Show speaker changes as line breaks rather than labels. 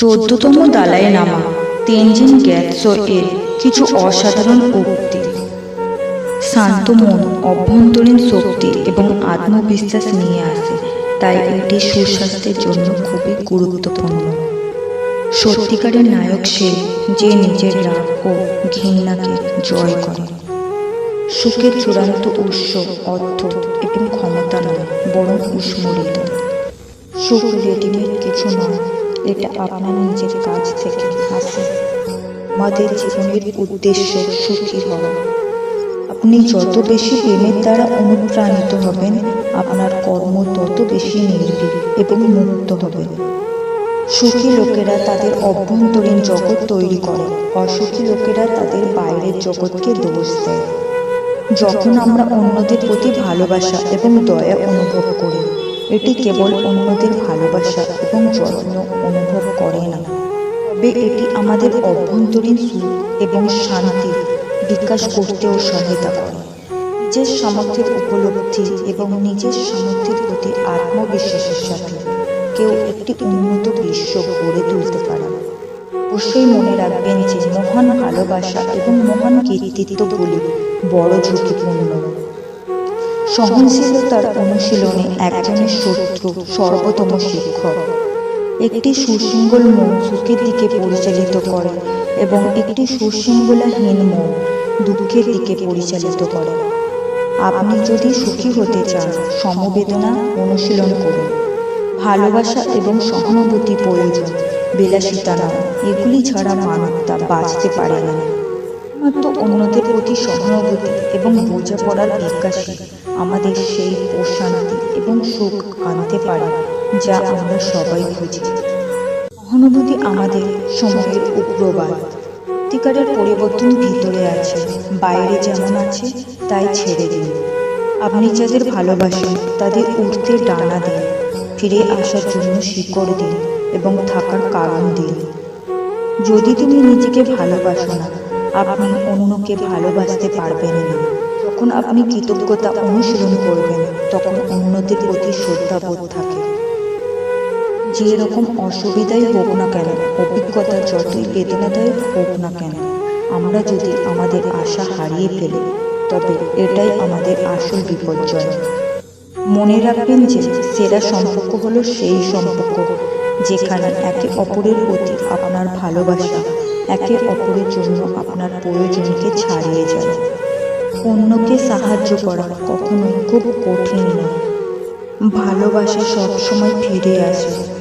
চোদ্দতম দালাই নামা। তেনজিন গ্যাৎসো এর কিছু অসাধারণ উক্তি। শান্ত মন, অভ্যন্তরীণ শক্তি এবং আত্মবিশ্বাস নিয়ে আসে, তাই এটি সুস্বাস্থ্যের জন্য খুবই গুরুত্বপূর্ণ। সত্যিকারের নায়ক সে, যে নিজের রাগ ও ঘৃণাকে জয় করে। সুখের চূড়ান্ত উৎস অর্থ এবং ক্ষমতা নয়, বরং উষ্মরিত। সুখ রেডিমেড কিছু নয়। এটা আপনার নিজের কাজ থেকে আসে আমাদের জীবনের উদ্দেশ্য সুখী হওয়া। আপনি যত বেশি প্রেমের দ্বারা অনুপ্রাণিত হবেন, আপনার কর্ম তত বেশি নির্ভীক এবং মুক্ত হবে। সুখী লোকেরা তাদের অভ্যন্তরীণ জগৎ তৈরি করে। অসুখী লোকেরা তাদের বাইরের জগৎকে দোষ দেয়। যখন আমরা অন্যদের প্রতি ভালোবাসা এবং দয়া অনুভব করি, এটি কেবল অন্যদের ভালোবাসা এবং যত্ন অনুভব করে না। তবে এটি আমাদের অভ্যন্তরীণ সুখ এবং শান্তি বিকাশ করতেও সহায়তা করে। নিজের সামর্থ্যের উপলব্ধি এবং নিজের সামর্থ্যের প্রতি আত্মবিশ্বাসের সাথে কেউ একটি উন্নত বিশ্ব গড়ে তুলতে পারে। অবশ্যই মনে রাখবেন যে মহান ভালোবাসা এবং মহান কৃতিত্বগুলি বড় ঝুঁকিপূর্ণ। সহনশীলতার অনুশীলনে একজনের শত্রু সর্বোত্তম শিক্ষক। একটি সুশৃঙ্খল মন সুখের দিকে পরিচালিত করে এবং একটি সুশৃঙ্খলাহীন মন দুঃখের দিকে পরিচালিত করে। আপনি যদি সুখী হতে চান, সমবেদনা অনুশীলন করুন। ভালোবাসা এবং সহানুভূতি প্রয়োজন। বিলাসিতা নয়, এগুলি ছাড়া মানবতা বাঁচতে পারে না। অন্যদের প্রতি সহানুভূতি এবং বোঝাপড়ার বিকাশে আমাদের সেই প্রশান্তি এবং সুখ আনতে পারে, যা আমরা সবাই খুঁজি সহানুভূতি আমাদের সময়ের উগ্রবাদ। সত্যিকারের পরিবর্তন ভিতরে আছে, বাইরে যেমন আছে, তাই ছেড়ে দিন। আপনি যাদের ভালোবাসেন, তাদের উঠতে ডানা দিন। ফিরে আসার জন্য শিকড় দিন এবং থাকার কারণ দিন। যদি তুমি নিজেকে ভালোবাসো না, আপনি অন্যকে ভালোবাসতে পারবেন না। যখন আপনি কৃতজ্ঞতা অনুশীলন করবেন, তখন অন্যদের প্রতি শ্রদ্ধাবোধ থাকে। যে রকম অসুবিধাই হোক না কেন, অভিজ্ঞতা যতই বেদনাদায়ক হোক না কেন, আমরা যদি আমাদের আশা হারিয়ে ফেলি, তবে এটাই আমাদের আসল বিপর্যয় মনে রাখবেন যে, সেরা সম্পর্ক হলো সেই সম্পর্ক, যেখানে একে অপরের প্রতি আপনার ভালোবাসা, একে অপরের জন্য আপনার প্রয়োজনকে ছাড়িয়ে যায়। অন্যকে সাহায্য করা কখনো খুব কঠিন নয়। ভালোবাসা সবসময় ফিরে আসে।